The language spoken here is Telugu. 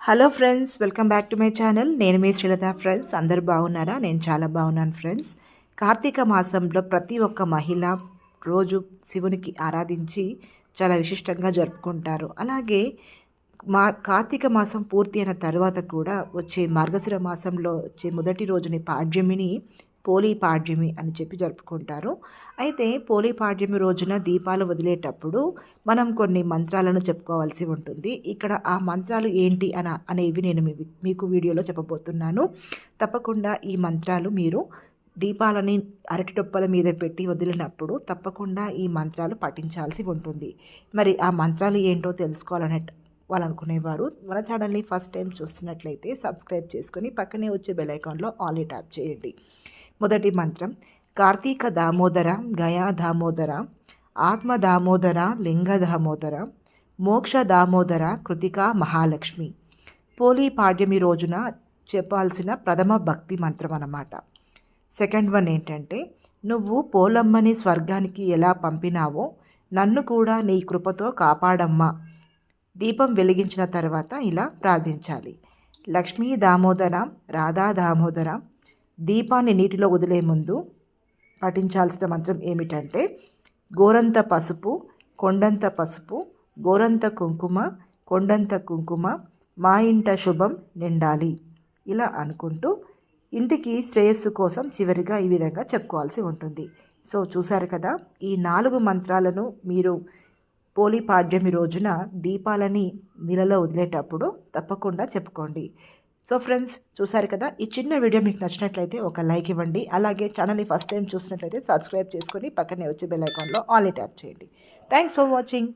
Hello friends welcome back to my channel. నేను మీ శ్రీలత ఫ్రెండ్స్. అందరు బాగున్నారా? నేను చాలా బాగున్నాను ఫ్రెండ్స్. కార్తీక మాసంలో ప్రతి ఒక్క మహిళ రోజు శివునికి ఆరాధించి చాలా విశిష్టంగా జరుపుకుంటారు. అలాగే మా కార్తీక మాసం పూర్తి అయిన తర్వాత కూడా వచ్చే మార్గశిర మాసంలో వచ్చే మొదటి రోజుని పాడ్యమిని పోలీ పాడ్యమి అని చెప్పి జరుపుకుంటారు. అయితే పోలీ పాడ్యమి రోజున దీపాలు వదిలేటప్పుడు మనం కొన్ని మంత్రాలను చెప్పుకోవాల్సి ఉంటుంది. ఇక్కడ ఆ మంత్రాలు ఏంటి అన అనేవి నేను మీ మీకు వీడియోలో చెప్పబోతున్నాను. తప్పకుండా ఈ మంత్రాలు మీరు దీపాలని అరటిటొప్పల మీద పెట్టి వదిలినప్పుడు తప్పకుండా ఈ మంత్రాలు పఠించాల్సి ఉంటుంది. మరి ఆ మంత్రాలు ఏంటో తెలుసుకోవాలనే వాళ్ళనుకునేవారు. మన ఛానల్ని ఫస్ట్ టైం చూస్తున్నట్లయితే సబ్స్క్రైబ్ చేసుకొని పక్కనే వచ్చే బెల్ ఐకాన్లో ఆల్ ట్యాప్ చేయండి. మొదటి మంత్రం. కార్తీక దామోదర గయా దామోదర ఆత్మ దామోదర లింగ దామోదర మోక్ష దామోదర కృతికా మహాలక్ష్మి. పోలీ పాడ్యమి రోజున చెప్పాల్సిన ప్రథమ భక్తి మంత్రం అన్నమాట. సెకండ్ వన్ ఏంటంటే నువ్వు పోలమ్మని స్వర్గానికి ఎలా పంపినావో నన్ను కూడా నీ కృపతో కాపాడమ్మా. దీపం వెలిగించిన తర్వాత ఇలా ప్రార్థించాలి. లక్ష్మీ దామోదర రాధా దామోదర దీపాన్ని నీటిలో వదిలే ముందు పఠించాల్సిన మంత్రం ఏమిటంటే గోరంత పసుపు కొండంత పసుపు గోరంత కుంకుమ కొండంత కుంకుమ మా ఇంట శుభం నిండాలి. ఇలా అనుకుంటూ ఇంటికి శ్రేయస్సు కోసం చివరిగా ఈ విధంగా చెప్పుకోవాల్సి ఉంటుంది. సో చూశారు కదా ఈ నాలుగు మంత్రాలను మీరు పోలీ పాడ్యమి రోజున దీపాలని నీళ్ళలో వదిలేటప్పుడు తప్పకుండా చెప్పుకోండి. సో ఫ్రెండ్స్ చూసారు కదా? ఈ చిన్న వీడియో మీకు నచ్చినట్లయితే ఒక లైక్ ఇవ్వండి. అలాగే ఛానల్ని ఫస్ట్ టైం చూసినట్లయితే సబ్స్క్రైబ్ చేసుకొని పక్కనే వచ్చే బెల్ ఐకాన్లో ఆల్ ట్యాప్ చేయండి. Thanks for watching.